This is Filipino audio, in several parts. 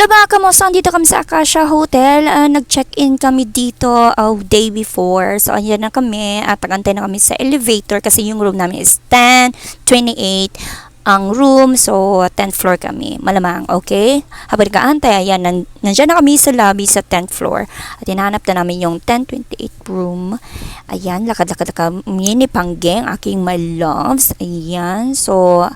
Hello mga kamosa, dito kami sa Acacia Hotel. Ah, nag-check-in kami dito uh, day before. So, ayan na kami. At tagantay na kami sa elevator kasi yung room namin is 1028 ang room. So, 10th floor kami. Malamang, okay? Habang nag-aantay, ayan, nan nandiyan na kami sa lobby sa 10th floor. At hinahanap na namin yung 1028 room. Ayan, lakad-lakad kami ni Panggeng, aking my loves. Ayan, so,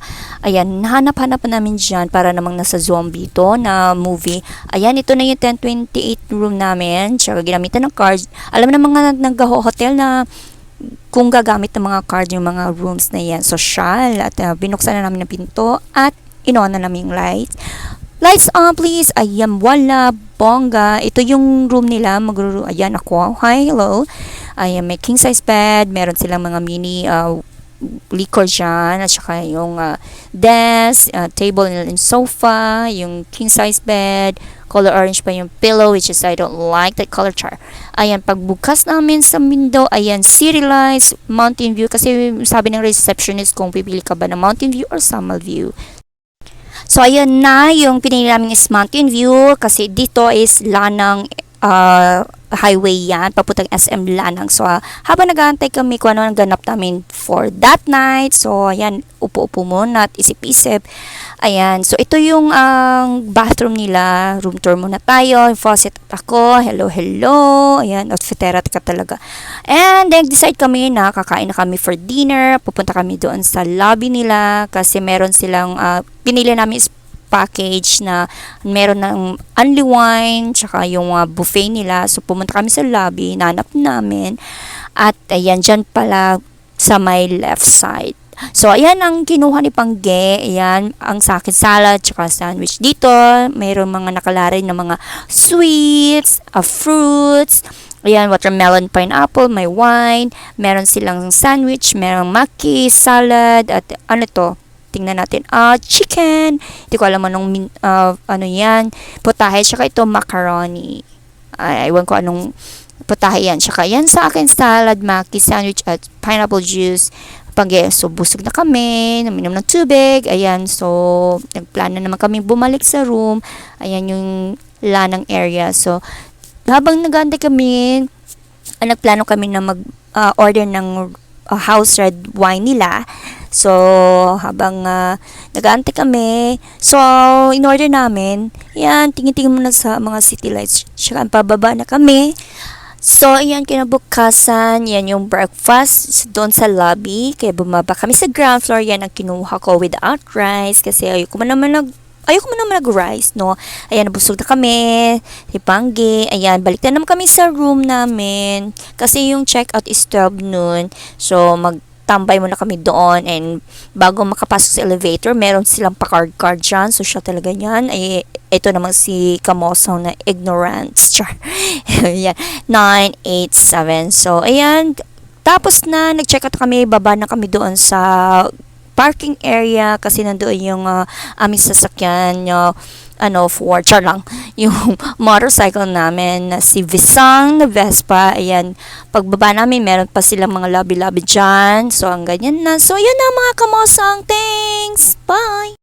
ayan, hanap-hanap pa namin dyan para namang nasa zombie to na movie. Ayan, ito na yung 1028 room namin. Tsaka ginamitan ng cards. Alam na mga nag-hotel na kung gagamit ng mga card yung mga rooms na yan. Social. At uh, binuksan na namin ang pinto at inuwan na namin yung lights. Lights on please. Ayan, wala. Bongga. Ito yung room nila. Magro Ayan ako. Hi, hello. Ayan, may king size bed. Meron silang mga mini uh, liquor dyan. At saka yung uh, desk, uh, table and sofa. Yung king size bed. Color orange pa yung pillow which is I don't like that color chart. Ayan, pagbukas namin sa window, ayan, city lights, mountain view. Kasi sabi ng receptionist kung pipili ka ba ng mountain view or summer view. So, ayan na, yung pinili namin is mountain view kasi dito is lanang uh, highway yan, papuntang SM Lanang. So, uh, habang nag-aantay kami kung ano ang ganap namin for that night. So, ayan, upo-upo muna at isip-isip. Ayan, so ito yung ang bathroom nila. Room tour muna tayo. Faucet ako. Hello, hello. Ayan, outfitera ka talaga. And then, decide kami na kakain na kami for dinner. Pupunta kami doon sa lobby nila kasi meron silang, uh, pinili namin package na meron ng only wine, tsaka yung uh, buffet nila. So, pumunta kami sa lobby, nanap namin. At, ayan, dyan pala sa my left side. So, ayan ang kinuha ni Pangge. Ayan, ang sa akin salad, tsaka sandwich dito. Mayroong mga nakalari na mga sweets, uh, fruits, Ayan, watermelon, pineapple, may wine. Meron silang sandwich, merong maki, salad, at ano to, tingnan natin. Ah, chicken. Hindi ko alam anong ah, ano 'yan. Putahe tsaka ito macaroni. Ay, ewan ko anong putahe yan. Tsaka yan sa akin salad, maki, sandwich at pineapple juice. Pag so busog na kami, naminom ng tubig. Ayan, so nagplano naman kami bumalik sa room. Ayan yung lanang area. So habang nagantay kami, ah, nagplano kami na mag ah, order ng ah, house red wine nila. So, habang uh, nag-aantay kami, so, in-order namin, yan, tingin-tingin muna sa mga city lights. Tsaka, pababa na kami. So, yan, kinabukasan, yan yung breakfast doon sa lobby. Kaya bumaba kami sa ground floor, yan ang kinuha ko without rice. Kasi ayoko man naman nag ayoko mo naman nag-rice, no? Ayan, nabusog na kami. Si Panggi. Ayan, balik na naman kami sa room namin. Kasi yung check-out is 12 noon. So, mag tambay muna kami doon and bago makapasok sa elevator, meron silang pa-card-card dyan. So, siya talaga yan. Ay, ito naman si Kamosong na ignorance. Char. yan. 987. So, ayan. Tapos na, nag-check out kami, baba na kami doon sa parking area kasi nandoon yung uh, aming sasakyan yung ano for char lang yung motorcycle namin na si Visang na Vespa ayan pagbaba namin meron pa silang mga lobby lobby dyan. So ang ganyan na. So yun na mga kamosang thanks. Bye